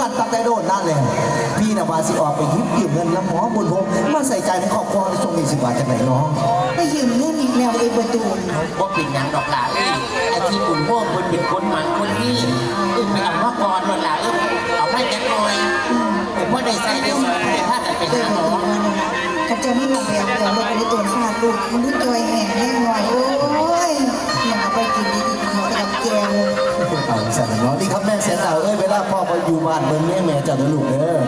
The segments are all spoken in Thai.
กันตั้งแต่โดนนั่นเลยพี่นะว่าสิออกไปยิบยืมเงินน้ำหมอบุญผมมาใส่ใจในครอบครัวในช่วงนี้สิบาทจากไหนน้องไปยืมเงินอีกแล้วไอ้ประตูนว่าเป็นหยังดอกหลาเอ้ยไอ้ที่บุญพวกคนเป็นคนหมันคนนี้เอ้ยไปเอามาก่อนหมดหลาเอ้ยเอาให้แกหน่อยผมว่าได้ใส่ได้สอนได้พากันไปเออหาประหมอตูนนั่นนะกับเจ้านี่ลงไปเอาเงินลงไปในตัวฟาดลูกมันนึกจอยแห่แห้งหน่อยโอ้ยอยากเอาไปกินดีๆ เขาแต่กับแกวเอาสั่นเนาะนี่ครับแม่เสียงเอาเอ้ยเวลาพ่อไปอยู่บ้านเมืองแม่แม่เจ้าเด้อลูกเด้อ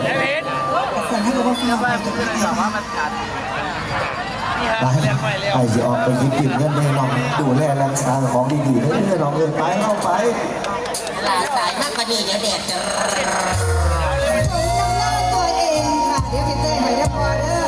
คนให้กับว่าฟ้าไปจะไปไหนไปไอ้สิออกไปยิบยืมเงินให้น้องดูแลรักษาของดีๆให้เด้อน้องเอ้ยไปเข้าไปหลาตายมากกว่านี้เดี๋ยวแดดจะสมน้ำหน้าตัวเองค่ะเดี๋ยวพี่เต้ให้ได้พอเด้อ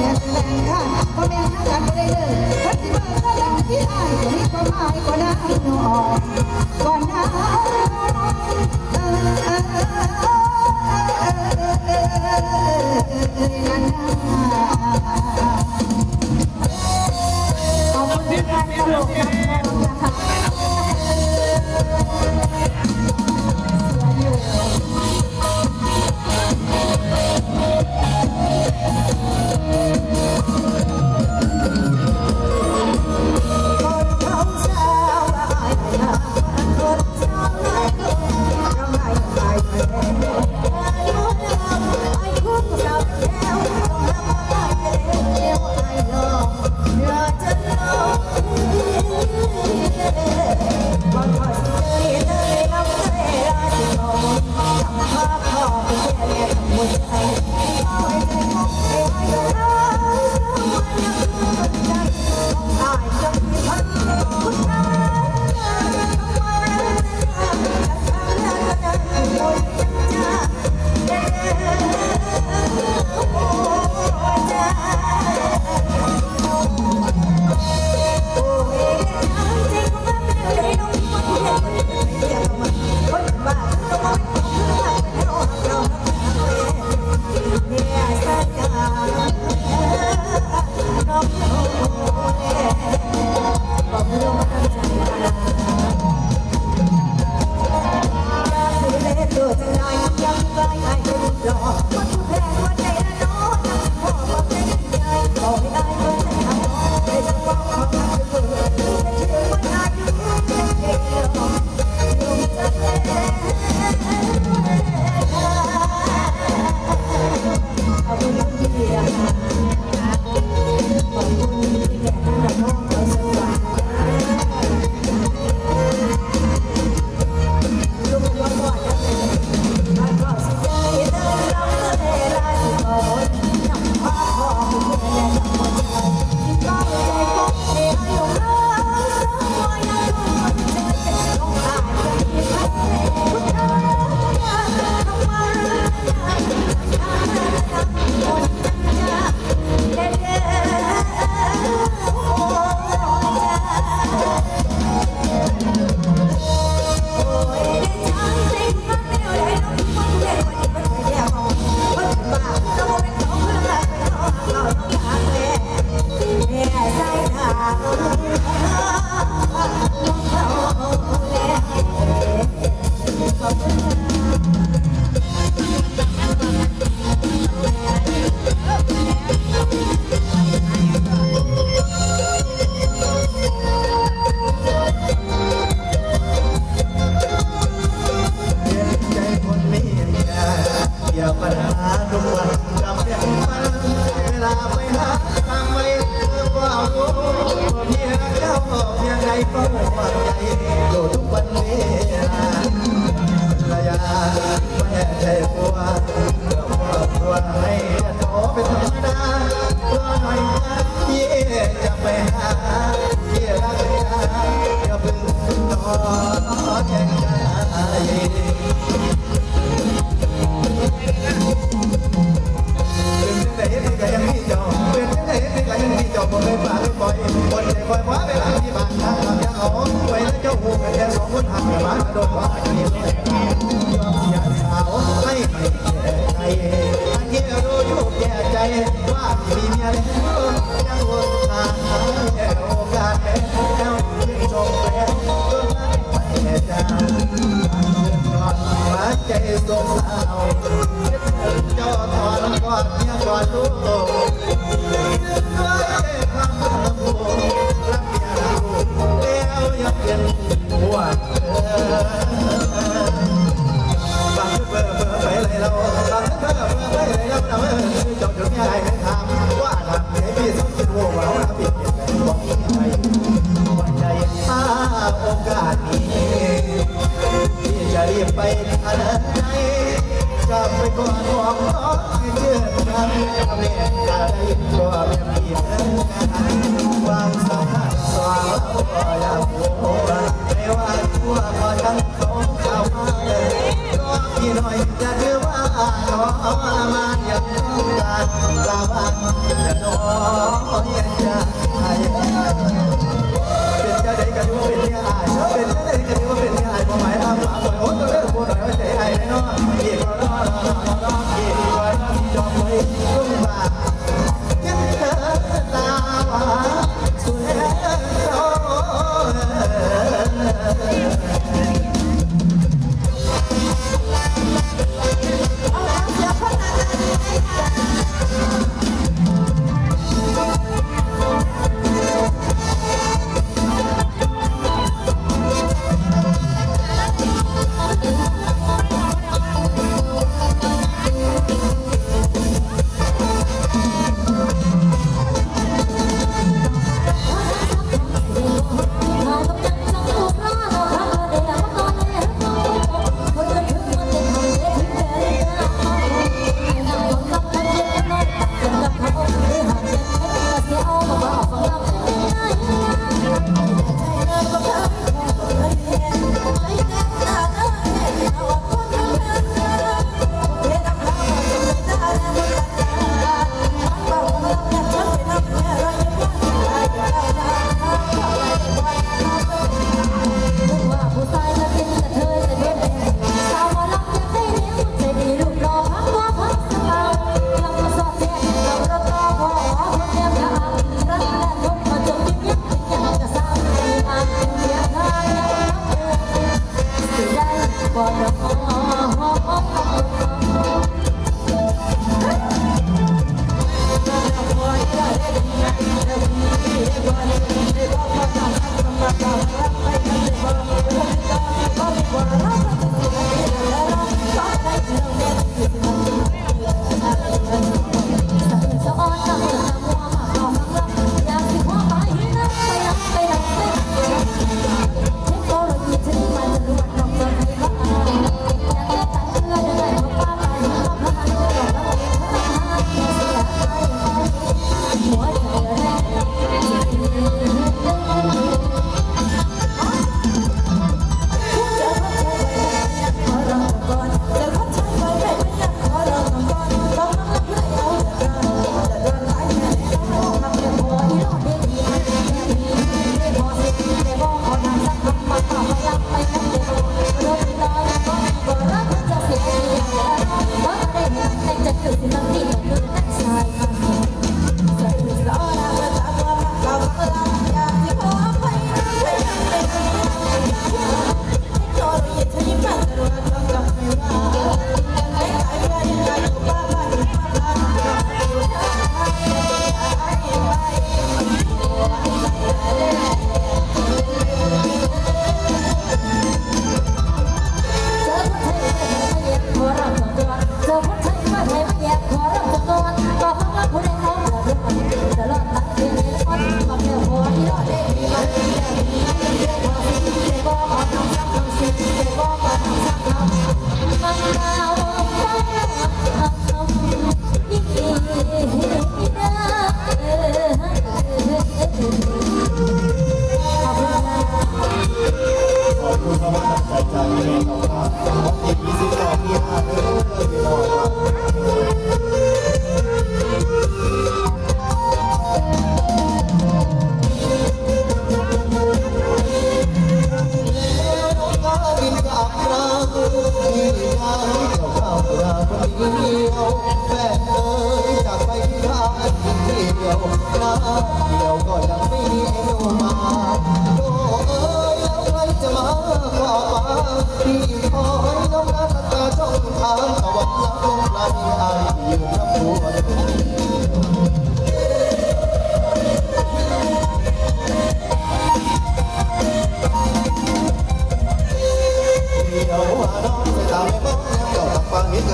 แม่แฟนค่ะพอแม่ทำกันไม่ได้เลยพัดที่มาถ้าเราที่อายก็มีความหมายกว่าน้ำนองก่อนน้า ส่งสาวเจ้าทอนกอดเมียกอดลูกด้วย ไปขนาดไหนจะไปก่อนบอกน้องให้เชื่อกันแม่อะไรก็ไม่มีเงินกันความสัมพันธ์สองเราอยากรู้ไม่ว่าชั่วก็ทั้งสองเข้ามาเลยรอพี่หน่อยจะถือว่าน้องมาอย่างต้องการระวังจะน้องยังจะให้เป็นจะได้กันว่าเป็นเนี่ยอายเป็นาม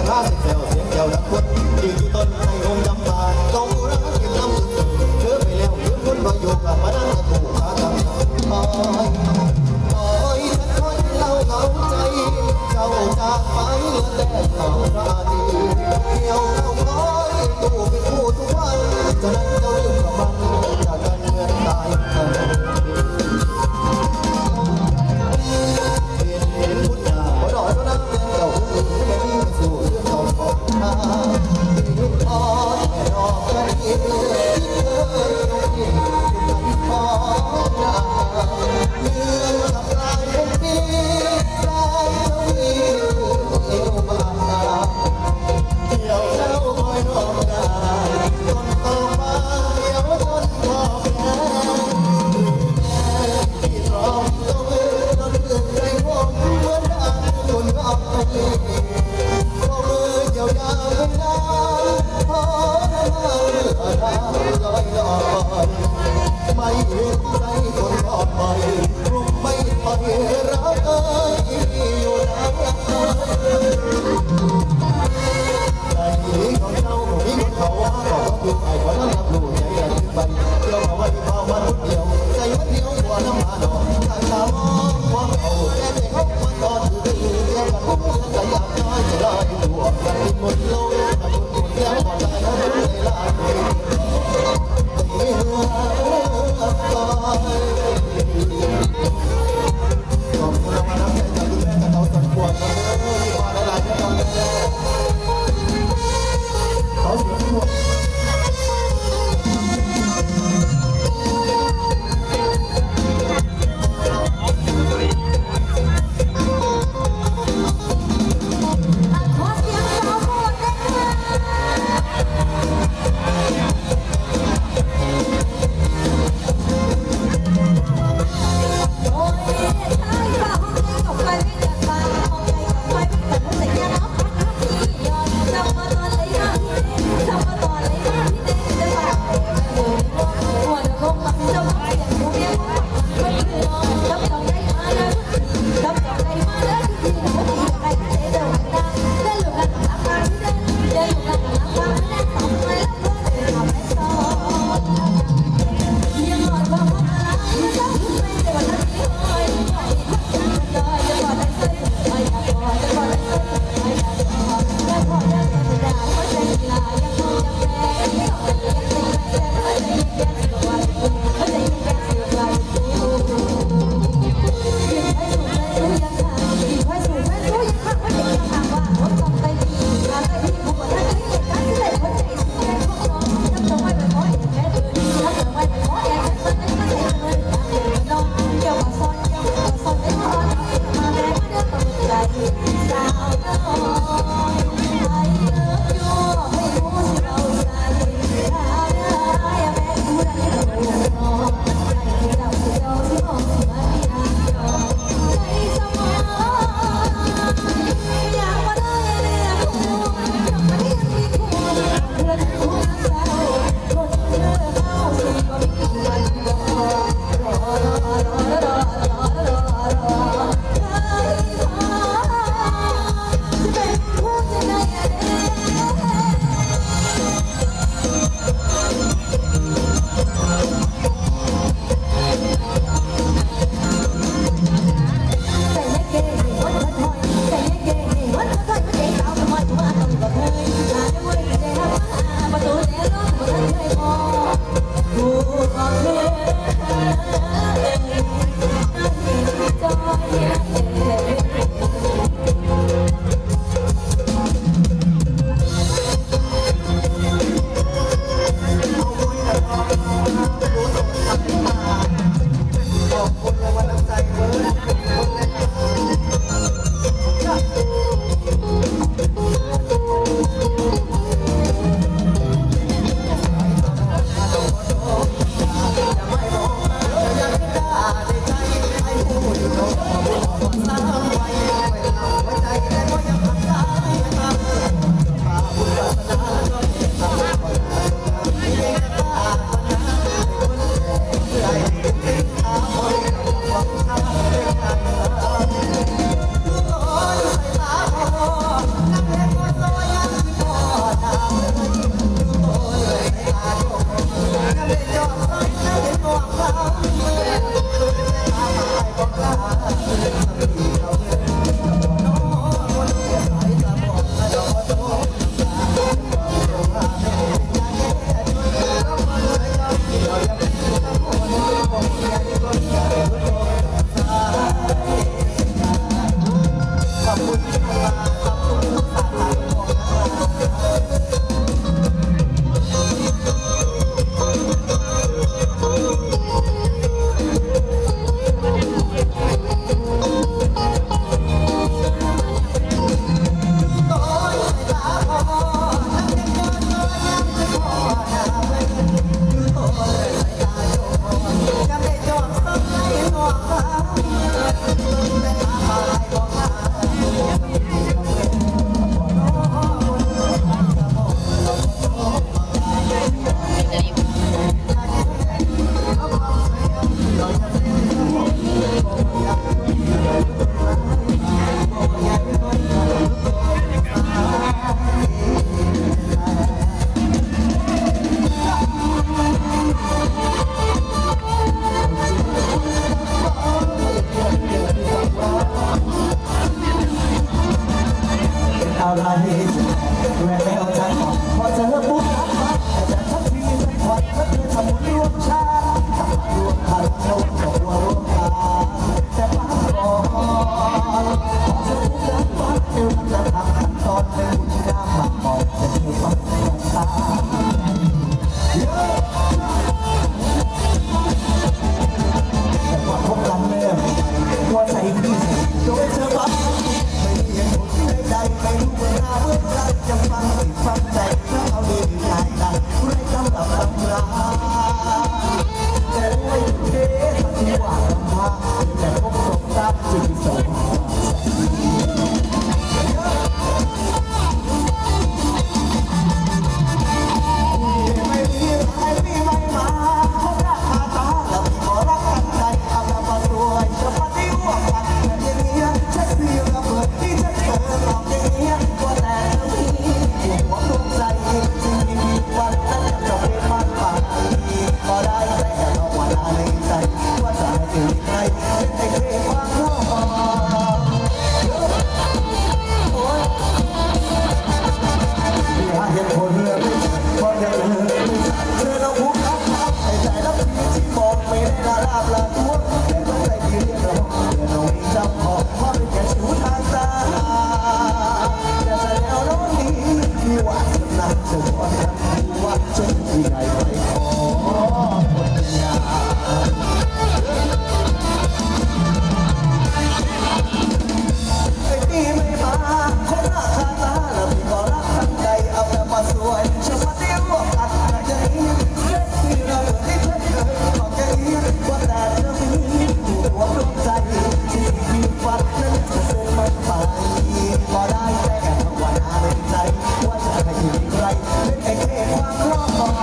ราเสียงแซวเสียงแซวนักคนดีที่ต้นไทร